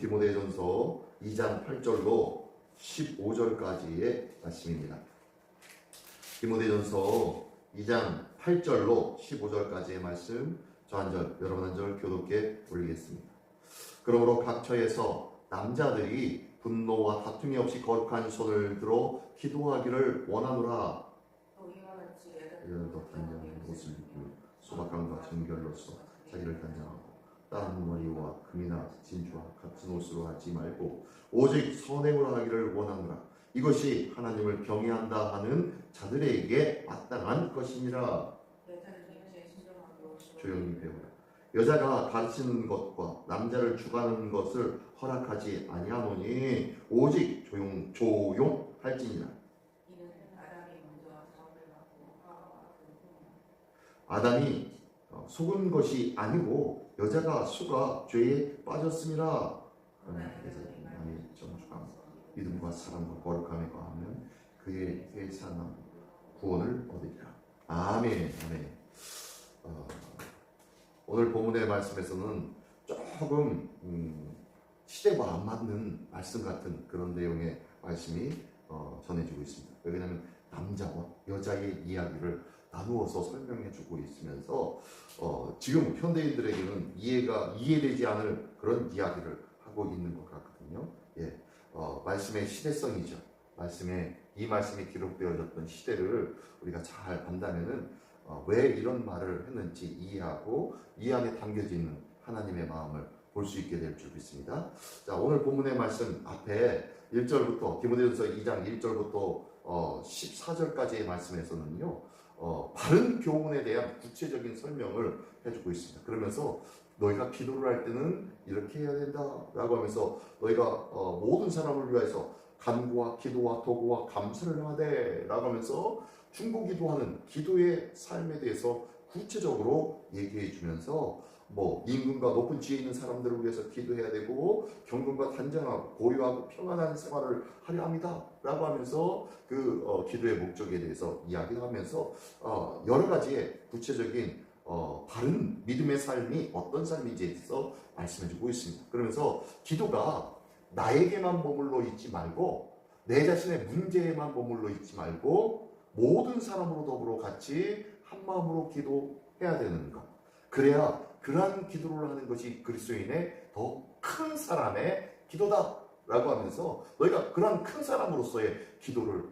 디모데전서 2장 8절로 15절까지의 말씀입니다. 디모데전서 2장 8절로 15절까지의 말씀 저 한 절, 여러분 한 절 교독께 올리겠습니다. 그러므로 각 처에서 남자들이 분노와 다툼이 없이 거룩한 손을 들어 기도하기를 원하노라. 단장한 옷을 입고 소박함과 정결로서 자기를 단장하고 다른 머리와 금이나 진주와 같은 옷으로 하지 말고 오직 선행으로 하기를 원하노라. 이것이 하나님을 경외한다 하는 자들에게 마땅한 것이니라. 조용히 배우라. 여자가 가르치는 것과 남자를 주관하는 것을 허락하지 아니하노니 오직 조용 조용할지니라. 아담이 어, 속은 것이 아니고 여자가 수가 죄에 빠졌습니다. 아니 정주감 믿음과 사랑과 거룩함에 거하면 그의 회사나 구원을 얻으리라. 아멘. 아멘. 어, 오늘 본문의 말씀에서는 조금 음, 시대와 안 맞는 말씀 같은 그런 내용의 말씀이 어, 전해지고 있습니다. 왜냐하면 남자와 여자의 이야기를 나누어서 설명해주고 있으면서 어, 지금 현대인들에게는 이해가 이해되지 않을 그런 이야기를 하고 있는 것 같거든요. 예, 어, 말씀의 시대성이죠. 말씀에 이 말씀이 기록되어졌던 시대를 우리가 잘 본다면은 어, 왜 이런 말을 했는지 이해하고 이 안에 담겨져 있는 하나님의 마음을 볼 수 있게 될 줄 믿습니다. 자, 오늘 본문의 말씀 앞에 1절부터 디모데전서 2장 1절부터 어, 14절까지의 말씀에서는요. 어, 바른 교훈에 대한 구체적인 설명을 해주고 있습니다. 그러면서 너희가 기도를 할 때는 이렇게 해야 된다라고 하면서 너희가 어, 모든 사람을 위해서 간구와 기도와 도구와 감사를 하되라고 하면서 중보 기도하는 기도의 삶에 대해서 구체적으로 얘기해 주면서 뭐 임금과 높은 지혜 있는 사람들을 위해서 기도해야 되고 경건과 단정하고 고요하고 평안한 생활을 하려 합니다라고 하면서 그 어, 기도의 목적에 대해서 이야기를 하면서 어, 여러 가지의 구체적인 어, 바른 믿음의 삶이 어떤 삶인지에 대해서 말씀해주고 있습니다. 그러면서 기도가 나에게만 머물러 있지 말고 내 자신의 문제에만 머물러 있지 말고 모든 사람으로 더불어 같이 한 마음으로 기도해야 되는 것. 그래야 그러한 기도를 하는 것이 그리스도인의 더 큰 사람의 기도다라고 하면서 너희가 그러한 큰 사람으로서의 기도를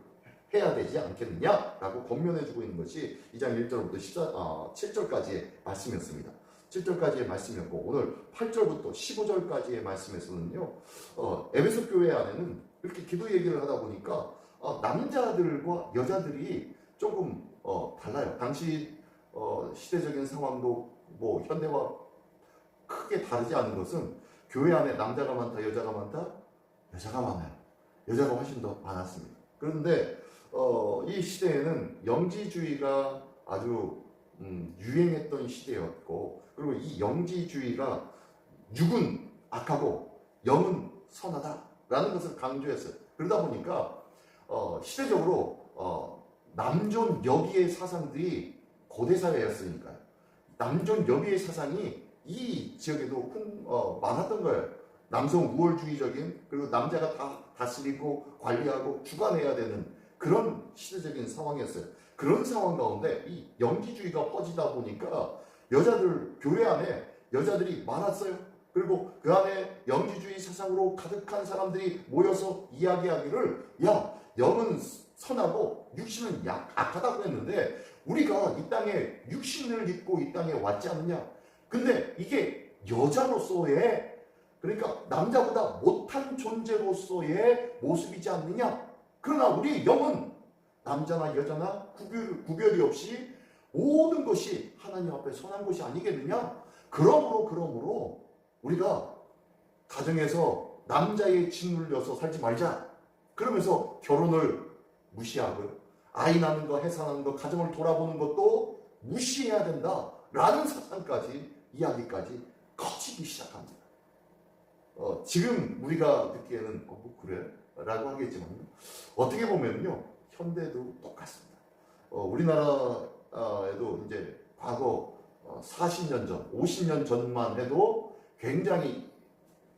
해야 되지 않겠느냐라고 권면해주고 있는 것이 2장 1절부터 14, 아, 7절까지의 말씀이었습니다. 7절까지의 말씀이었고 오늘 8절부터 15절까지의 말씀에서는요 어, 에베소 교회 안에는 이렇게 기도 얘기를 하다 보니까 어, 남자들과 여자들이 조금 어, 달라요. 당시 어, 시대적인 상황도 뭐 현대와 크게 다르지 않은 것은 교회 안에 남자가 많다, 여자가 많다, 여자가 많아요. 여자가 훨씬 더 많았습니다. 그런데 어, 이 시대에는 영지주의가 아주 음, 유행했던 시대였고 그리고 이 영지주의가 육은 악하고 영은 선하다라는 것을 강조했어요. 그러다 보니까 어, 시대적으로 어, 남존 여비의 사상들이 고대 사회였으니까요. 남존 여비의 사상이 이 지역에도 큰, 어, 많았던 거예요. 남성 우월주의적인 그리고 남자가 다 다스리고 관리하고 주관해야 되는 그런 시대적인 상황이었어요. 그런 상황 가운데 이 영지주의가 퍼지다 보니까 여자들 교회 안에 여자들이 많았어요. 그리고 그 안에 영지주의 사상으로 가득한 사람들이 모여서 이야기하기를 야 영은 선하고 육신은 약, 악하다고 했는데 우리가 이 땅에 육신을 입고 이 땅에 왔지 않느냐 근데 이게 여자로서의 그러니까 남자보다 못한 존재로서의 모습이지 않느냐 그러나 우리 영은 남자나 여자나 구별, 구별이 없이 모든 것이 하나님 앞에 선한 것이 아니겠느냐 그러므로 그러므로 우리가 가정에서 남자의 짓눌려서 살지 말자. 그러면서 결혼을 무시하고요. 아이 낳는 거, 해산하는 거, 가정을 돌아보는 것도 무시해야 된다. 라는 사상까지, 이야기까지 커지기 시작합니다. 어, 지금 우리가 듣기에는, 어, 뭐 그래? 라고 하겠지만, 어떻게 보면요, 현대도 똑같습니다. 어, 우리나라에도 이제 과거 어, 40년 전, 50년 전만 해도 굉장히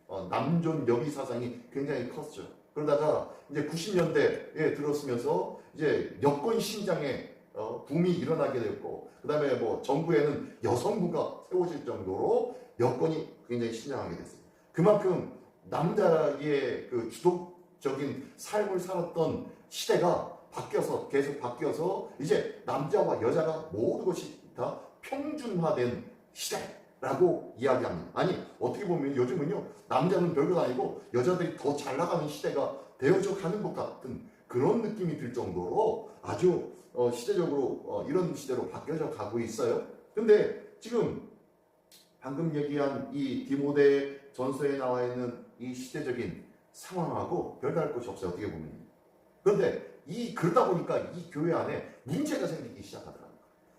어, 남존 여비 사상이 굉장히 컸죠. 그러다가 이제 90년대에 들었으면서 이제 여권 신장의 어, 붐이 일어나게 됐고 그 다음에 뭐 정부에는 여성부가 세워질 정도로 여건이 굉장히 신장하게 됐어요. 그만큼 남자의 그 주도적인 삶을 살았던 시대가 바뀌어서 계속 바뀌어서 이제 남자와 여자가 모든 것이 다 평준화된 시대라고 이야기합니다. 아니 어떻게 보면 요즘은요 남자는 별거 아니고 여자들이 더 잘 나가는 시대가 가는 것 같은 그런 느낌이 들 정도로 아주 어, 시대적으로 어, 이런 시대로 바뀌어져 가고 있어요. 근데 지금 방금 얘기한 이 디모데 전서에 나와 있는 이 시대적인 상황하고 별다를 것이 없어요. 어떻게 보면. 그런데 이 그러다 보니까 이 교회 안에 문제가 생기기 시작하더라고요.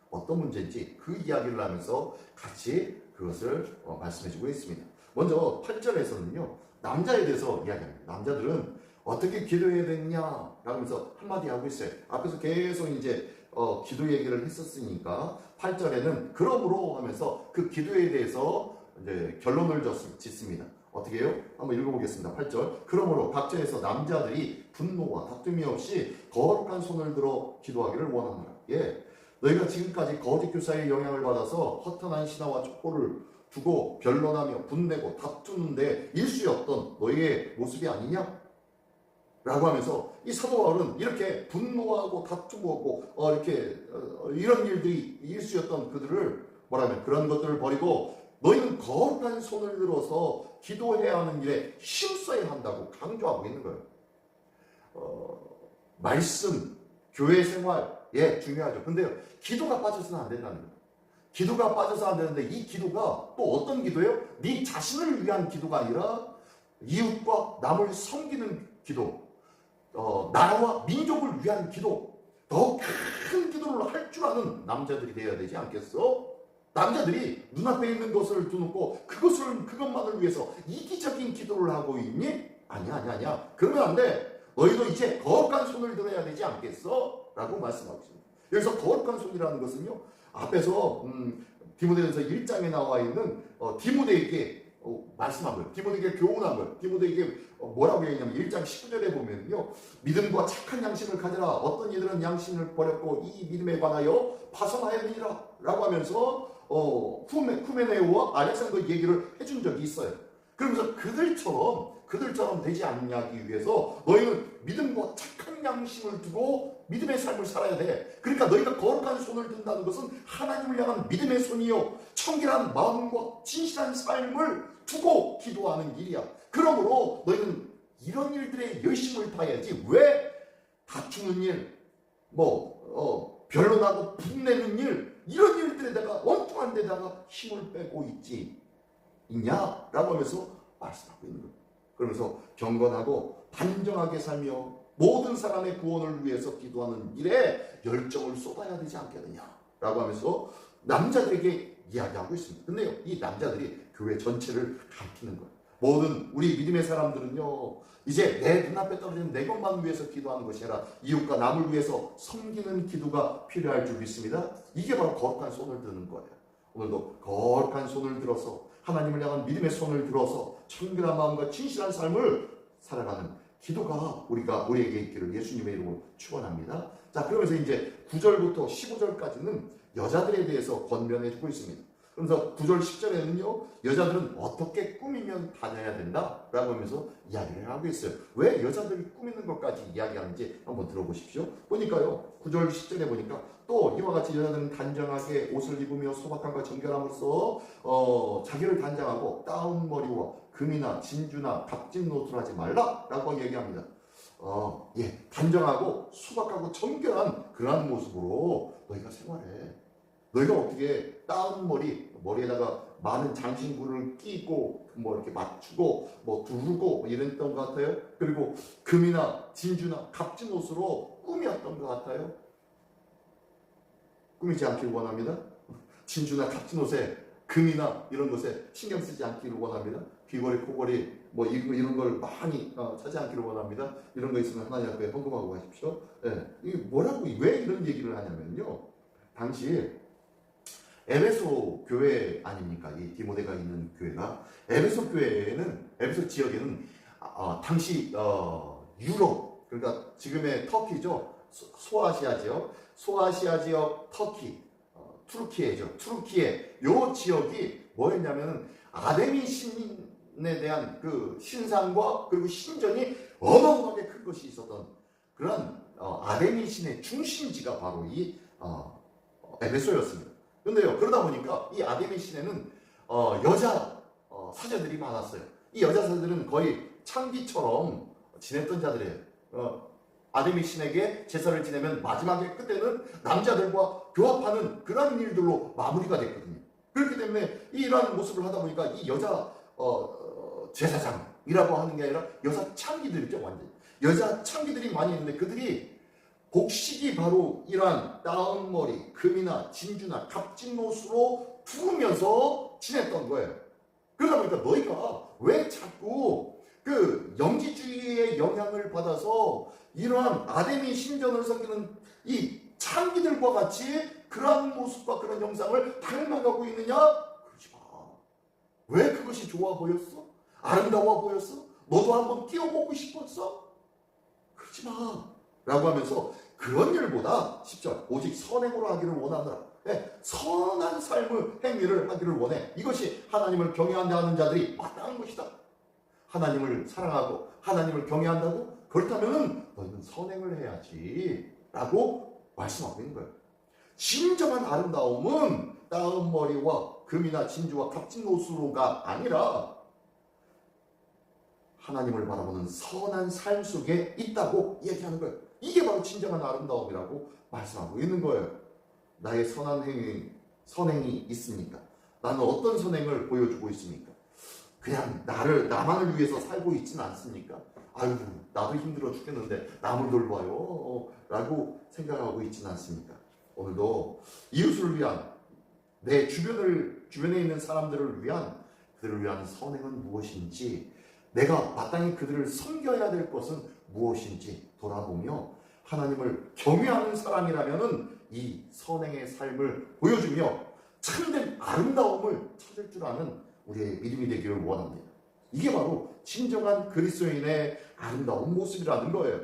어떤 문제인지 그 이야기를 하면서 같이 그것을 어, 말씀해주고 있습니다. 먼저 8절에서는요 남자에 대해서 이야기합니다. 남자들은 어떻게 기도해야 되느냐 라면서 한마디 하고 있어요. 앞에서 계속 이제 어, 기도 얘기를 했었으니까 8절에는 그러므로 하면서 그 기도에 대해서 이제 결론을 졌- 짓습니다. 어떻게 해요? 한번 읽어보겠습니다. 8절. 그러므로 각처에서 남자들이 분노와 다툼이 없이 거룩한 손을 들어 기도하기를 원하노라. 예. 너희가 지금까지 거짓 교사의 영향을 받아서 허탄한 신화와 촉보를 두고 변론하며 분내고 다투는데 일수였던 너희의 모습이 아니냐? 라고 하면서 이 사도 바울은 이렇게 분노하고 다투고 어, 이렇게 어, 이런 일들이 일수였던 그들을 뭐라면 그런 것들을 버리고 너희는 거룩한 손을 들어서 기도해야 하는 일에 힘써야 한다고 강조하고 있는 거예요. 어, 말씀, 교회 생활, 예, 중요하죠. 근데요, 기도가 빠져서는 안 된다는 거예요. 기도가 빠져서 안 되는데 이 기도가 또 어떤 기도예요? 네 자신을 위한 기도가 아니라 이웃과 남을 섬기는 기도, 어, 나라와 민족을 위한 기도, 더 큰 기도를 할 줄 아는 남자들이 되어야 되지 않겠어? 남자들이 눈앞에 있는 것을 두놓고 그것을 그것만을 위해서 이기적인 기도를 하고 있니? 아니야 아니야 아니야 그러면 안 돼 너희도 이제 거룩한 손을 들어야 되지 않겠어? 라고 말씀하고 있습니다 여기서 거룩한 손이라는 것은요 앞에서 음, 디모데전서 1장에 나와 있는 어, 디모데에게 어, 말씀한 거예요 디모데에게 교훈한 거예요 디모데에게 어, 뭐라고 얘기하냐면 1장 19절에 보면요. 믿음과 착한 양심을 가져라. 어떤 이들은 양심을 버렸고 이 믿음에 관하여 파선하였느니라 라고 하면서 어, 후메, 후메네오와 알렉산더 얘기를 해준 적이 있어요. 그러면서 그들처럼 그들처럼 되지 않냐기 위해서 너희는 믿음과 착한 양심을 두고 믿음의 삶을 살아야 돼. 그러니까 너희가 거룩한 손을 든다는 것은 하나님을 향한 믿음의 손이요 청결한 마음과 진실한 삶을 두고 기도하는 일이야. 그러므로 너희는 이런 일들에 열심을 다해야지 왜 다투는 일, 뭐 어, 변론하고 분내는 일 이런 일들에다가 엉뚱한 데다가 힘을 빼고 있지 있냐라고 하면서 말씀하고 있는 거예요. 그러면서 경건하고 단정하게 살며 모든 사람의 구원을 위해서 기도하는 일에 열정을 쏟아야 되지 않겠느냐 라고 하면서 남자들에게 이야기하고 있습니다. 근데요, 이 남자들이 교회 전체를 가리키는 거예요. 모든 우리 믿음의 사람들은요, 이제 내 눈앞에 떨어지는 내 것만 위해서 기도하는 것이 아니라 이웃과 남을 위해서 섬기는 기도가 필요할 줄 믿습니다. 이게 바로 거룩한 손을 드는 거예요. 오늘도 거룩한 손을 들어서 하나님을 향한 믿음의 손을 들어서 청결한 마음과 진실한 삶을 살아가는 기도가 우리가 우리에게 있기를 예수님의 이름으로 축원합니다. 자, 그러면서 이제 9절부터 15절까지는 여자들에 대해서 권면해 주고 있습니다. 그래서 9절 10절에는요 여자들은 어떻게 꾸미면 다녀야 된다 라고 하면서 이야기를 하고 있어요. 왜 여자들이 꾸미는 것까지 이야기하는지 한번 들어보십시오. 보니까요 9절 10절에 보니까 또 이와 같이 여자들은 단정하게 옷을 입으며 소박함과 정결함으로써 어, 자기를 단장하고 따운 머리와 금이나 진주나 값진 노트를 하지 말라라고 얘기합니다. 어, 예, 단정하고 수박하고 정결한 그러한 모습으로 너희가 생활해. 너희가 어떻게 따은 머리, 머리에다가 많은 장신구를 끼고 뭐 이렇게 맞추고 뭐 두르고 뭐 이랬던 것 같아요. 그리고 금이나 진주나 값진 옷으로 꾸몄던 것 같아요. 꾸미지 않기를 원합니다. 진주나 값진 옷에 금이나 이런 것에 신경 쓰지 않기를 원합니다. 귀걸이, 코걸이 뭐 이런, 이런 걸 많이 어, 차지 않기를 원합니다. 이런 거 있으면 하나님 앞에 헌금하고 가십시오. 예, 이게 뭐라고 왜 이런 얘기를 하냐면요. 당시 에베소 교회 아닙니까? 이 디모데가 있는 교회가 에베소 교회에는 에베소 지역에는 아, 어, 당시 어, 유럽 그러니까 지금의 터키죠 소- 소아시아 지역 소아시아 지역 터키 어, 투르키예죠 투르키예 요 지역이 뭐였냐면은 아데미 신 에 대한 그 신상과 그리고 신전이 어마어마하게 큰 것이 있었던 그런 어, 아데미 신의 중심지가 바로 이 어, 어, 에베소였습니다. 그런데요 그러다 보니까 이 아데미 신에는 어, 여자 어, 사제들이 많았어요. 이 여자 사제들은 거의 창기처럼 지냈던 자들이에요. 어, 아데미 신에게 제사를 지내면 마지막에 끝에는 남자들과 교합하는 그런 일들로 마무리가 됐거든요. 그렇기 때문에 이러한 모습을 하다 보니까 이 여자 어, 어, 제사장이라고 하는 게 아니라 여자 창기들이죠 완전 여자 창기들이 많이 있는데 그들이 곡식이 바로 이러한 다운머리, 금이나 진주나 갑진옷으로 부으면서 지냈던 거예요. 그러다 보니까 너희가 왜 자꾸 그 영지주의의 영향을 받아서 이러한 아데미 신전을 섬기는 이 창기들과 같이 그러한 모습과 그런 형상을 닮아가고 있느냐? 그러지 마. 왜 그것이 좋아 보였어? 아름다워 보였어? 너도 한번 끼워보고 싶었어? 그러지 마. 라고 하면서 그런 일보다 10절 오직 선행으로 하기를 원하노라. 예, 선한 삶을 행위를 하기를 원해. 이것이 하나님을 경외한다 는 자들이 마땅한 것이다. 하나님을 사랑하고 하나님을 경외한다고 그렇다면은 너희는 선행을 해야지. 라고 말씀하고 있는 거예요. 진정한 아름다움은 따은 머리와 금이나 진주와 값진 옷으로가 아니라 하나님을 바라보는 선한 삶 속에 있다고 얘기하는 거예요. 이게 바로 진정한 아름다움이라고 말씀하고 있는 거예요. 나의 선한 행위, 선행이 있습니까? 나는 어떤 선행을 보여주고 있습니까? 그냥 나를, 나만을 위해서 살고 있지는 않습니까? 아유, 나도 힘들어 죽겠는데 남을 돌봐요. 어, 라고 생각하고 있지는 않습니까? 오늘도 이웃을 위한 내 주변을, 주변에 있는 사람들을 위한 그들을 위한 선행은 무엇인지 내가 마땅히 그들을 섬겨야 될 것은 무엇인지 돌아보며 하나님을 경외하는 사람이라면은 이 선행의 삶을 보여주며 참된 아름다움을 찾을 줄 아는 우리의 믿음이 되기를 원합니다. 이게 바로 진정한 그리스도인의 아름다운 모습이라는 거예요.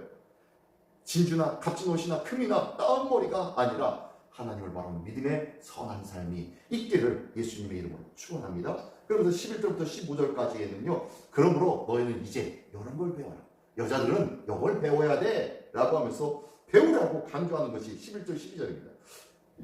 진주나 값진 옷이나 금이나 따은 머리가 아니라 하나님을 바라는 믿음의 선한 삶이 있기를 예수님의 이름으로 축원합니다. 그러면서 11절부터 15절까지에는요. 그러므로 너희는 이제 이런 걸 배워라. 여자들은 이걸 배워야 돼. 라고 하면서 배우라고 강조하는 것이 11절 12절입니다.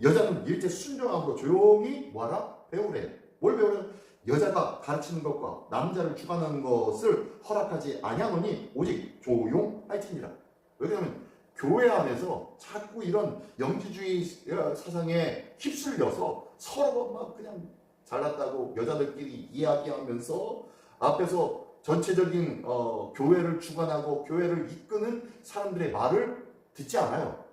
여자는 일제 순종함으로 조용히 뭐하라? 배우래. 뭘 배우래? 여자가 가르치는 것과 남자를 주관하는 것을 허락하지 아니하노니 오직 조용할지니라. 왜냐하면 교회 안에서 자꾸 이런 영지주의 사상에 휩쓸려서 서로 막 그냥 잘났다고 여자들끼리 이야기하면서 앞에서 전체적인 어, 교회를 주관하고 교회를 이끄는 사람들의 말을 듣지 않아요.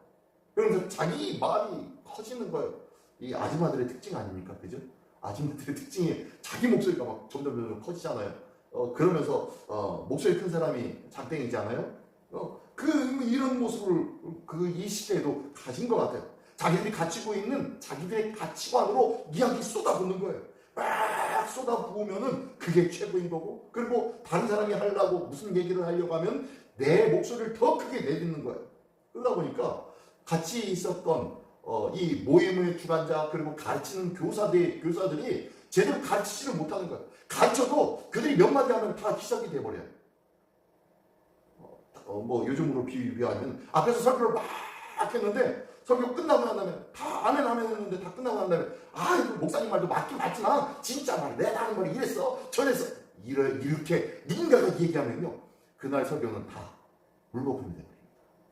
그러면서 자기 말이 커지는 거예요. 이 아줌마들의 특징 아닙니까? 그죠? 아줌마들의 특징이 자기 목소리가 막 점점 점점 커지잖아요. 어, 그러면서 어, 목소리 큰 사람이 장땡이잖아요. 어, 그 이런 모습을 그 이 시대에도 가진 것 같아요. 자기들이 가지고 있는 자기들의 가치관으로 이야기 쏟아붓는 거예요. 막 쏟아부으면은 그게 최고인 거고 그리고 다른 사람이 하려고 무슨 얘기를 하려고 하면 내 목소리를 더 크게 내딛는 거예요. 그러다 보니까 같이 있었던 어, 이 모임의 주관자 그리고 가르치는 교사들 교사들이 제대로 가르치지를 못하는 거예요. 가르쳐도 그들이 몇 마디 하면 다 기적이 돼버려요. 어, 뭐 요즘으로 비유하면 앞에서 설교를 막 했는데 설교 끝나고 난 다음에 다 아멘 아멘 했는데 다 끝나고 난 다음에 아 이거 목사님 말도 맞긴 맞지만 진짜 말 내가 하는 말이 이랬어 저랬어. 이래, 이렇게 누군가가 얘기하면요 그날 설교는 다 물거품이 됩니다.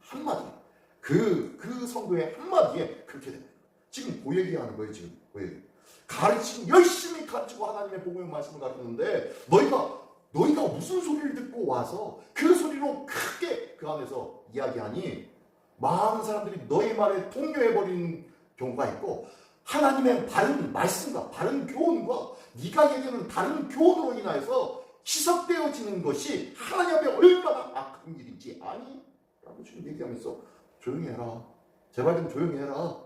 한마디 그, 그 성도의 한마디에 그렇게 됩니다. 지금 그 얘기하는 거예요 지금. 그 얘기. 가르치고 열심히 가르치고 하나님의 복음의 말씀을 가르치는데 너희가 너희가 무슨 소리를 듣고 와서 그 소리로 크게 그 안에서 이야기하니 많은 사람들이 너희 말에 동요해버리는 경우가 있고 하나님의 바른 말씀과 바른 교훈과 네가 얘기하는 다른 교훈으로 인하여서 희석되어지는 것이 하나님 앞에 얼마나 악한 일인지 아니? 라고 지금 얘기하면서 조용히 해라 제발 좀 조용히 해라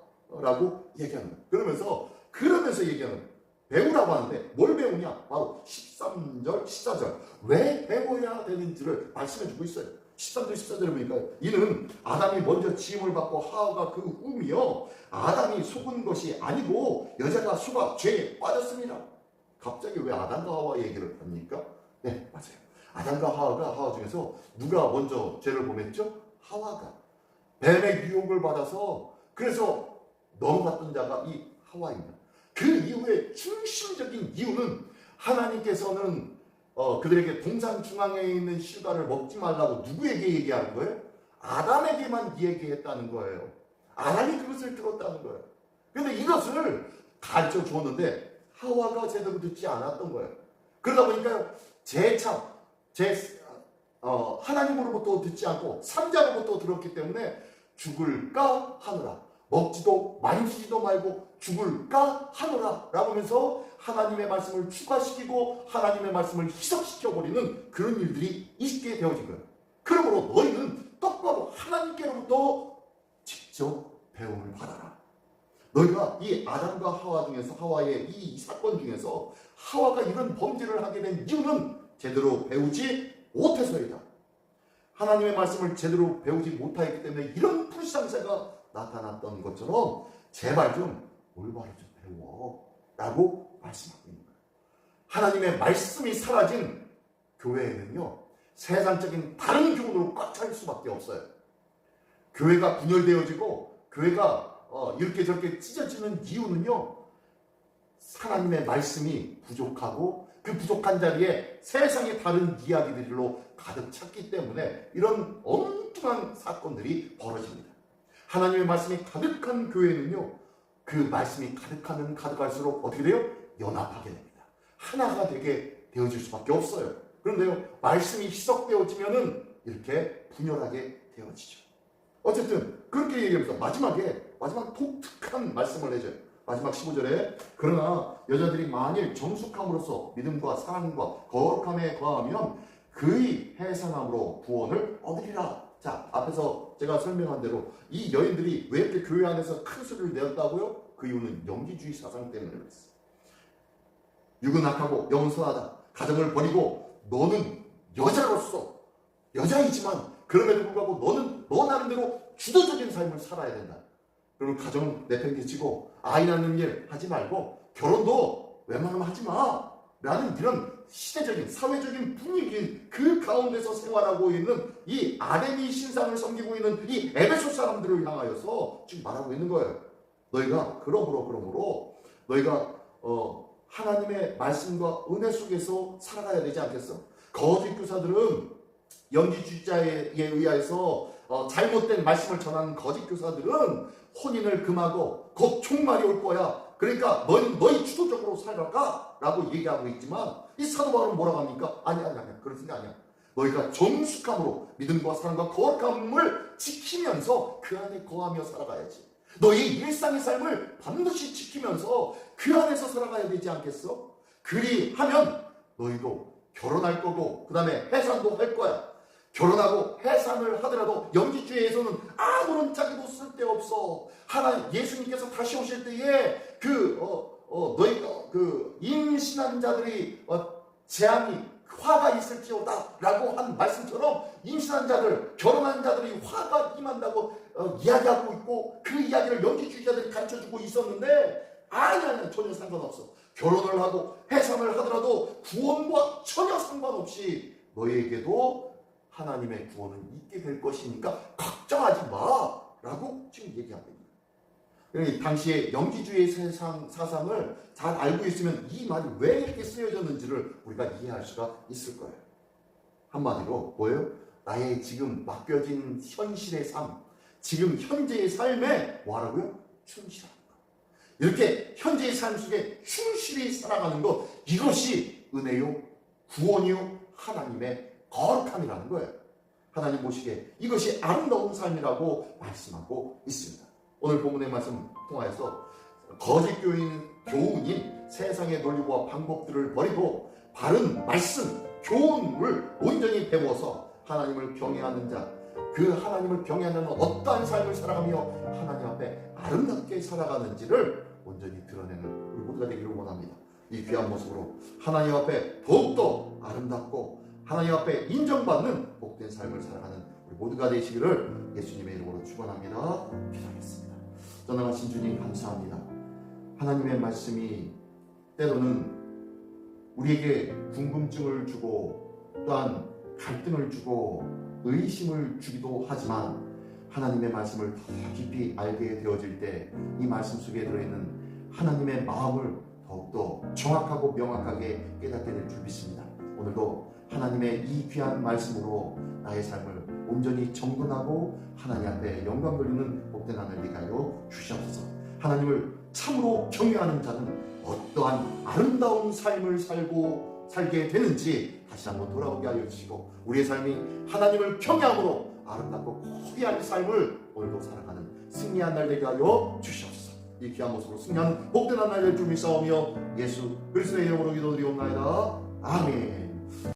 라고 얘기하는 그러면서 그러면서 얘기하는 배우라고 하는데 뭘 배우냐? 바로 13절, 14절 왜 배워야 되는지를 말씀해 주고 있어요. 13절, 14절에 보니까 이는 아담이 먼저 지음을 받고 하와가 그 후이요 아담이 속은 것이 아니고 여자가 수가 죄에 빠졌습니다. 갑자기 왜 아담과 하와 얘기를 합니까? 네, 맞아요. 아담과 하와가 하와 중에서 누가 먼저 죄를 범했죠? 하와가 뱀의 유혹을 받아서 그래서 넘어갔던 자가 이 하와입니다. 그 이후에 중심적인 이유는 하나님께서는 어, 그들에게 동산 중앙에 있는 실과를 먹지 말라고 누구에게 얘기하는 거예요? 아담에게만 얘기했다는 거예요. 아담이 그것을 들었다는 거예요. 근데 이것을 가르쳐 주었는데 하와가 제대로 듣지 않았던 거예요. 그러다 보니까 제참 제 어, 하나님으로부터 듣지 않고 삼자로부터 들었기 때문에 죽을까 하노라 먹지도 만지지도 말고 죽을까 하노라 라고 하면서 하나님의 말씀을 추가시키고 하나님의 말씀을 희석시켜버리는 그런 일들이 있게 되어진 거예요. 그러므로 너희는 똑바로 하나님께로부터 직접 배움을 받아라. 너희가 이 아담과 하와 중에서 하와의 이 사건 중에서 하와가 이런 범죄를 하게 된 이유는 제대로 배우지 못해서이다. 하나님의 말씀을 제대로 배우지 못하였기 때문에 이런 불상사가 나타났던 것처럼 제발 좀 올바로 좀 배워. 라고 말씀하고 있는 거예요. 하나님의 말씀이 사라진 교회에는요, 세상적인 다른 교훈으로 꽉찰 수밖에 없어요. 교회가 분열되어지고, 교회가 어, 이렇게 저렇게 찢어지는 이유는요, 하나님의 말씀이 부족하고, 그 부족한 자리에 세상의 다른 이야기들로 가득 찼기 때문에 이런 엉뚱한 사건들이 벌어집니다. 하나님의 말씀이 가득한 교회는요, 그 말씀이 가득하면 가득할수록 어떻게 돼요? 연합하게 됩니다. 하나가 되게 되어질 수밖에 없어요. 그런데요, 말씀이 희석되어지면은 이렇게 분열하게 되어지죠. 어쨌든 그렇게 얘기하면서 마지막에 마지막 독특한 말씀을 해줘요. 마지막 15절에 그러나 여자들이 만일 정숙함으로써 믿음과 사랑과 거룩함에 거하면 그의 해산함으로 구원을 얻으리라. 자, 앞에서 제가 설명한 대로 이 여인들이 왜 이렇게 교회 안에서 큰 소리를 내었다고요? 그 이유는 영지주의 사상 때문에 그랬어요. 육은 악하고 영은 선하다. 가정을 버리고 너는 여자로서 여자이지만 그럼에도 불구하고 너는 너 나름대로 주도적인 삶을 살아야 된다. 그러면 가정 내팽개치고 아이 낳는 일 하지 말고 결혼도 웬만하면 하지 마. 라는 이런 시대적인 사회적인 분위기 그 가운데서 생활하고 있는 이 아데미 신상을 섬기고 있는 이 에베소 사람들을 향하여서 지금 말하고 있는 거예요. 너희가 그러므로 그러므로 너희가 어, 하나님의 말씀과 은혜 속에서 살아가야 되지 않겠어? 거짓 교사들은 연기주의자에 의하여서 어, 잘못된 말씀을 전하는 거짓 교사들은 혼인을 금하고 곧 총말이 올 거야. 그러니까 너희, 너희 주도적으로 살아가 라고 얘기하고 있지만 이 사도 바울은 뭐라고 합니까? 아니야 아니야 아니야 그런 생각 아니야. 너희가 정숙함으로 믿음과 사랑과 거룩함을 지키면서 그 안에 거하며 살아가야지. 너희 일상의 삶을 반드시 지키면서 그 안에서 살아가야 되지 않겠어? 그리 하면 너희도 결혼할 거고 그 다음에 해산도 할 거야. 결혼하고 해산을 하더라도 영지주의에서는 아무런 짝에도 쓸데없어. 하나 예수님께서 다시 오실 때에 그 어, 어, 너희 어, 그 임신한 자들이 어, 재앙이 화가 있을지어다 라고 한 말씀처럼 임신한 자들, 결혼한 자들이 화가 임한다고 어, 이야기하고 있고 그 이야기를 영지주의자들이 가르쳐주고 있었는데 아니 아니 전혀 상관없어. 결혼을 하고 해산을 하더라도 구원과 전혀 상관없이 너희에게도 하나님의 구원은 있게 될 것이니까 걱정하지 마 라고 지금 얘기하고 있는 거예요. 당시에 영지주의 세상 사상을 잘 알고 있으면 이 말이 왜 이렇게 쓰여졌는지를 우리가 이해할 수가 있을 거예요. 한마디로 뭐예요? 나의 지금 맡겨진 현실의 삶, 지금 현재의 삶에 뭐하라고요? 충실하는 거. 이렇게 현재의 삶 속에 충실히 살아가는 것 이것이 은혜요, 구원이요, 하나님의 거룩함이라는 거예요. 하나님 보시기에 이것이 아름다운 삶이라고 말씀하고 있습니다. 오늘 본문의 말씀 통하여서 거짓 교인 교훈인 세상의 논리와 방법들을 버리고 바른 말씀, 교훈을 온전히 배워서 하나님을 경외하는 자, 그 하나님을 경외하는 어떠한 삶을 살아가며 하나님 앞에 아름답게 살아가는지를 온전히 드러내는 우리 모두가 되기를 원합니다. 이 귀한 모습으로 하나님 앞에 더욱더 아름답고 하나님 앞에 인정받는 복된 삶을 살아가는 우리 모두가 되시기를 예수님의 이름으로 축원합니다. 기도하겠습니다. 전능하신 주님 감사합니다. 하나님의 말씀이 때로는 우리에게 궁금증을 주고 또한 갈등을 주고 의심을 주기도 하지만 하나님의 말씀을 더 깊이 알게 되어질 때 이 말씀 속에 들어있는 하나님의 마음을 더욱더 정확하고 명확하게 깨닫게 될 줄 믿습니다. 오늘도 하나님의 이 귀한 말씀으로 나의 삶을 온전히 정돈하고 하나님 앞에 영광 돌리는 복된 하늘 되게 하여 주시옵소서. 하나님을 참으로 경외하는 자는 어떠한 아름다운 삶을 살고 살게 되는지 다시 한번 돌아보게 하여 주시고 우리의 삶이 하나님을 경외함으로 아름답고 고귀한 삶을 오늘도 살아가는 승리한 날 되게 하여 주시옵소서. 이 귀한 모습으로 승리하는 복된 한날 될줄 믿사오며 예수 그리스도의 이름으로 기도드리옵나이다. 아멘.